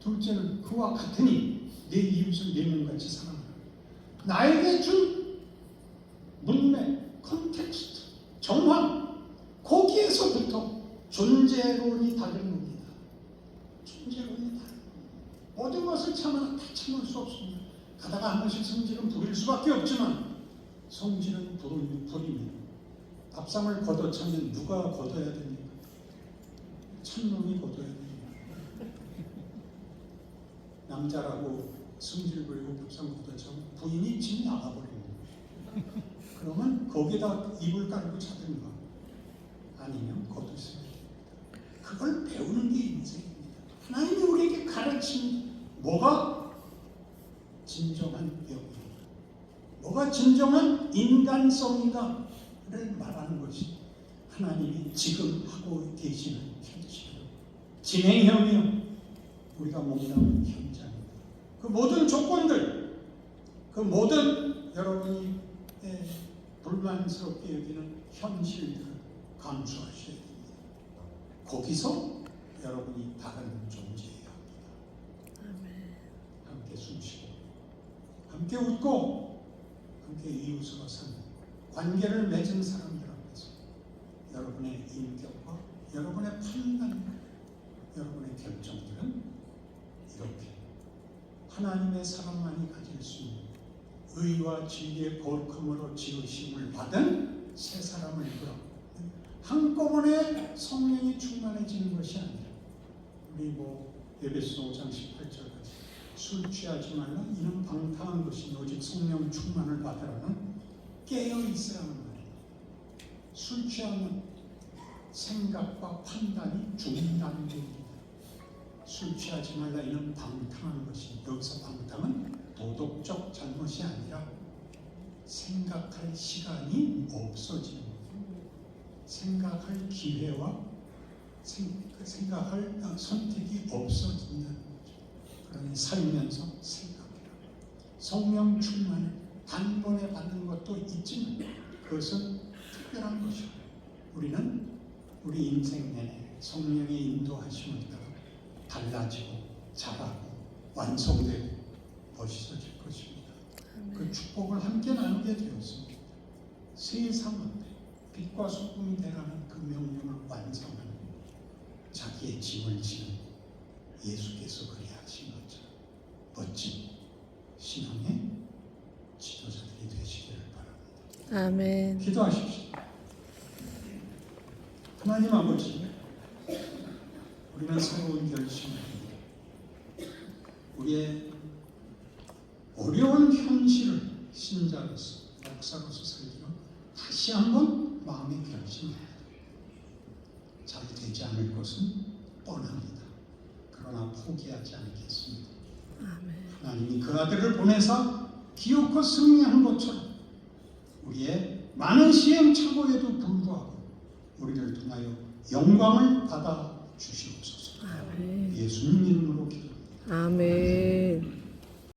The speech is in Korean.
둘째는 그와 같으니 내 이웃을 내 몸같이 사랑하라. 나에게 준 문맥, 컨텍스트, 정황 거기에서부터 존재론이 다른 겁니다. 존재론이 다른 모든 것을 참아 다 참을 수 없습니다. 가다가 한 번씩 성질은 부릴 수밖에 없지만 성질은 부르면 부리면 밥상을 걷어차면 누가 걷어야 됩니까? 천놈이 걷어야 됩니다. 남자라고 성질 부리고 걷어차면 부인이 집 나가버립니다. 그러면 거기다 이불 깔고 자든가 아니면 걷으세요. 그걸 배우는 게 인생입니다. 하나님이 우리에게 가르친 뭐가 진정한 영이에요. 뭐가 진정한 인간성이다를 말하는 것이 하나님이 지금 하고 계시는 현실, 진행형이요. 우리가 몸담은 현장입니다. 그 모든 조건들, 그 모든 여러분이 예, 불만스럽게 여기는 현실들을 감수하셔야 됩니다. 거기서 여러분이 다른 존재해야 합니다. 함께 숨쉬고, 함께 웃고, 함께 이웃으로 사는 관계를 맺은 사람들 앞에서 여러분의 인격과 여러분의 판단과 여러분의 결정들은 이렇게 하나님의 사람만이 가질 수 있는 의와 진리의 거룩함으로 지으심을 받은 새 사람을 이끌어 한꺼번에 성령이 충만해지는 것이 아니라 우리 뭐 에베소 5장 18절 같이 술 취하지 말라 이는 방탕한 것이 오직 성령 충만을 받으라는 깨어 있으라는 말이에요. 술 취하면 생각과 판단이 중단됩니다. 술 취하지 말라 이는 방탕한 것이 여기서 방탕은 도덕적 잘못이 아니라 생각할 시간이 없어지는. 생각할 기회와 생, 그 생각할 선택이 없어진다는 거죠. 그러니 살면서 생각해라. 성령 충만을 단번에 받는 것도 있지만 그것은 특별한 것이고 우리는 우리 인생 내내 성령의 인도하심을 따라 달라지고 자라고 완성되고 멋있어질 것입니다. 그 축복을 함께 나누게 되었습니다. 세상은 빛과 소금이 되라는 그 명령을 완성하는 자기의 짐을 지는 예수께서 그리 하신 것처럼 멋진 신앙의 지도자들이 되시기를 바랍니다. 아멘. 기도하십시오. 하나님 아버지, 우리는 새로운 결심을. 우리의 어려운 현실을 신자로서, 목사로서 살기로 다시 한번 마음의 결심을 해야 돼요. 잘 되지 않을 것은 뻔합니다. 그러나 포기하지 않겠습니다. 하나님이 그 아들을 보내사 기어코 승리한 것처럼 우리의 많은 시행착오에도 불구하고 우리를 통하여 영광을 받아 주시옵소서. 아멘. 예수님 이름으로 기도합니다. 아멘.